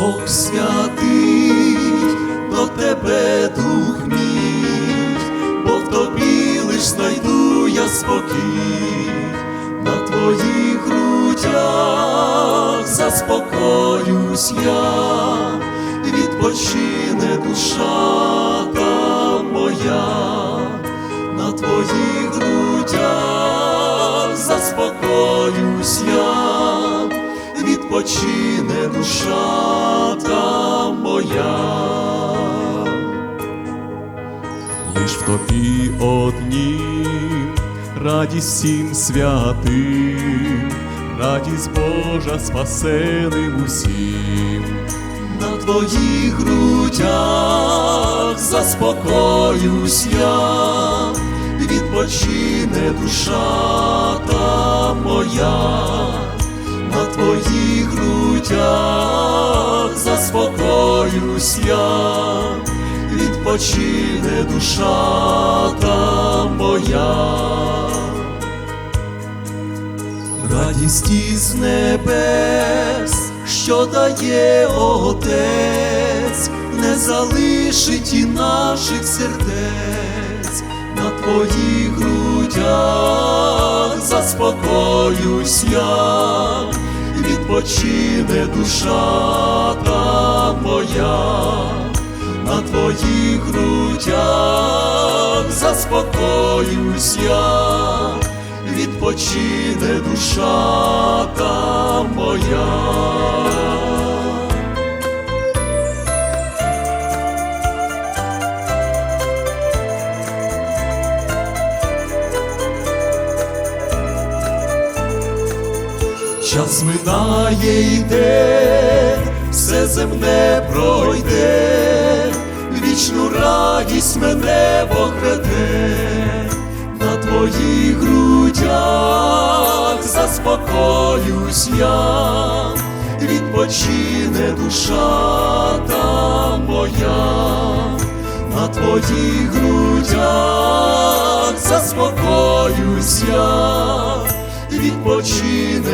Бог святий, до тебе дух мій, бо в тобі лиш знайду я спокій, на твоїх грудях заспокоюсь я, відпочине душа та моя, на твоїх грудях заспокоюсь я, відпочине душа та моя. Лиш в тобі одні радість всім святим, радість Божа спасеним усім. На твоїх грудях заспокоюсь я, відпочине душа та моя, на твоїх грудях заспокоюсь я, відпочине душа та моя. Радість із небес, що дає Отець, не залишить і наших сердець, на твоїх грудях заспокоюсь я, відпочине душа та моя, на твоїх грудях заспокоюсь я відпочине душа та моя. Час минає йде, все земне пройде, вічну радість мене вограде, на твоїх грудях заспокоюсь я, відпочине душа та моя, на твоїх грудях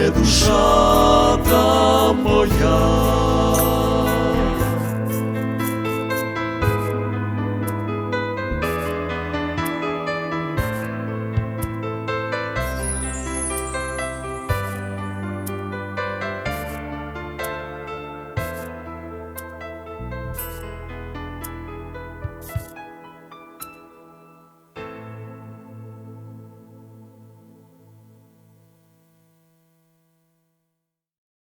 відпочине душа та моя.